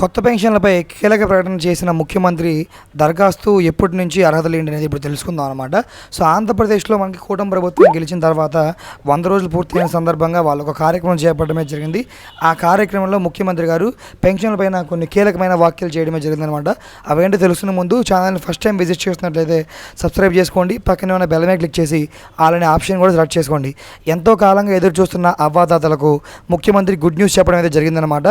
కొత్త పెన్షన్లపై కీలక ప్రకటన చేసిన ముఖ్యమంత్రి దరఖాస్తు ఎప్పటి నుంచి అర్హతలు ఏంటి అనేది ఇప్పుడు తెలుసుకుందాం అనమాట సో ఆంధ్రప్రదేశ్లో మనకి కూటమి ప్రభుత్వం గెలిచిన తర్వాత వంద రోజులు పూర్తయిన సందర్భంగా వాళ్ళు ఒక కార్యక్రమం చేపట్టడమే జరిగింది. ఆ కార్యక్రమంలో ముఖ్యమంత్రి గారు పెన్షన్లపైన కొన్ని కీలకమైన వ్యాఖ్యలు చేయడమే జరిగిందనమాట అవేంటో తెలుసుకునే ముందు ఛానల్ని ఫస్ట్ టైం విజిట్ చేస్తున్నట్లయితే సబ్స్క్రైబ్ చేసుకోండి. పక్కనే ఉన్న బెల్ మీద క్లిక్ చేసి అలానే ఆప్షన్ కూడా సెలెక్ట్ చేసుకోండి. ఎంతో కాలంగా ఎదురు చూస్తున్న అవ్వాదాతలకు ముఖ్యమంత్రి గుడ్ న్యూస్ చెప్పడం అయితే జరిగిందనమాట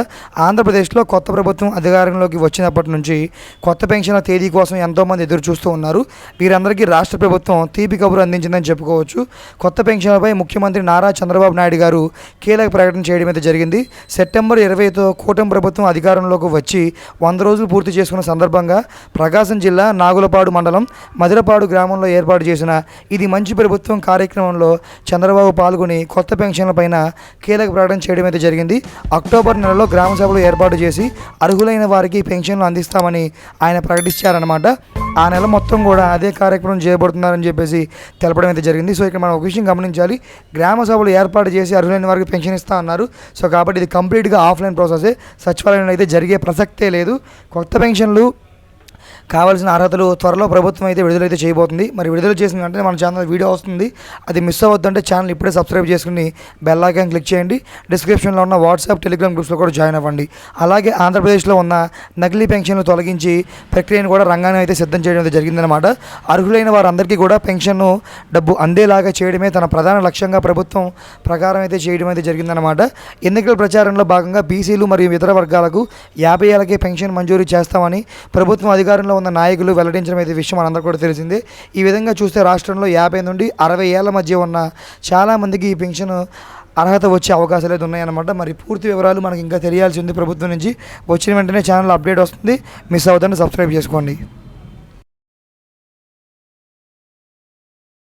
ఆంధ్రప్రదేశ్లో కొత్త ప్రభుత్వం ప్రభుత్వం అధికారంలోకి వచ్చినప్పటి నుంచి కొత్త పెన్షన్ల తేదీ కోసం ఎంతోమంది ఎదురు చూస్తూ ఉన్నారు. వీరందరికీ రాష్ట్ర ప్రభుత్వం తీపి కబురు అందించిందని చెప్పుకోవచ్చు. కొత్త పెన్షన్లపై ముఖ్యమంత్రి నారా చంద్రబాబు నాయుడు గారు కీలక ప్రకటన చేయడం అయితే జరిగింది. సెప్టెంబర్ ఇరవైతో కూటమి ప్రభుత్వం అధికారంలోకి వచ్చి వంద రోజులు పూర్తి చేసుకున్న సందర్భంగా ప్రకాశం జిల్లా నాగులపాడు మండలం మదిరపాడు గ్రామంలో ఏర్పాటు చేసిన ఇది మంచి ప్రభుత్వం కార్యక్రమంలో చంద్రబాబు పాల్గొని కొత్త పెన్షన్లపైన కీలక ప్రకటన చేయడం అయితే జరిగింది. అక్టోబర్ నెలలో గ్రామ సభలు ఏర్పాటు చేసి అర్హులైన వారికి పెన్షన్లు అందిస్తామని ఆయన ప్రకటించారనమాట ఆ నెల మొత్తం కూడా అదే కార్యక్రమం చేయబడుతున్నారని చెప్పేసి తెలపడం అయితే జరిగింది. సో ఇక్కడ మనం ఒక విషయం గమనించాలి. గ్రామ సభలు ఏర్పాటు చేసి అర్హులైన వారికి పెన్షన్ ఇస్తా అన్నారు. సో కాబట్టి ఇది కంప్లీట్గా ఆఫ్లైన్ ప్రాసెసే. సచివాలయంలో అయితే జరిగే ప్రసక్తే లేదు. కొత్త పెన్షన్లు కావాల్సిన అర్హతలు త్వరలో ప్రభుత్వం అయితే విడుదలైతే చేయబోతుంది. మరి విడుదల చేసిన వెంటనే మన ఛానల్ వీడియో వస్తుంది. అది మిస్ అవ్వద్దంటే ఛానల్ ఇప్పుడే సబ్స్క్రైబ్ చేసుకుని బెల్ ఐకాన్ క్లిక్ చేయండి. డిస్క్రిప్షన్లో ఉన్న వాట్సాప్ టెలిగ్రామ్ గ్రూప్స్లో కూడా జాయిన్ అవ్వండి. అలాగే ఆంధ్రప్రదేశ్లో ఉన్న నకిలీ పెన్షన్లు తొలగించి ప్రక్రియను కూడా రంగాన్ని అయితే సిద్ధం చేయడం అయితే జరిగిందనమాట అర్హులైన వారందరికీ కూడా పెన్షన్ను డబ్బు అందేలాగా చేయడమే తన ప్రధాన లక్ష్యంగా ప్రభుత్వం ప్రకారం అయితే చేయడం అయితే జరిగిందనమాట ఎన్నికల ప్రచారంలో భాగంగా బీసీలు మరియు ఇతర వర్గాలకు యాభై ఏళ్ళకే పెన్షన్ మంజూరు చేస్తామని ప్రభుత్వం అధికారంలో ఉన్న నాయకులు వెల్లడించడం అయితే విషయం మనందరూ కూడా తెలిసిందే. ఈ విధంగా చూస్తే రాష్ట్రంలో యాభై నుండి అరవై ఏళ్ళ మధ్య ఉన్న చాలామందికి ఈ పెన్షన్ అర్హత వచ్చే అవకాశాలు అయితే ఉన్నాయన్నమాట. మరి పూర్తి వివరాలు మనకి ఇంకా తెలియాల్సి ఉంది ప్రభుత్వం నుంచి. వచ్చిన వెంటనే ఛానల్ అప్డేట్ వస్తుంది. మిస్ అవుతుంటే సబ్స్క్రైబ్ చేసుకోండి.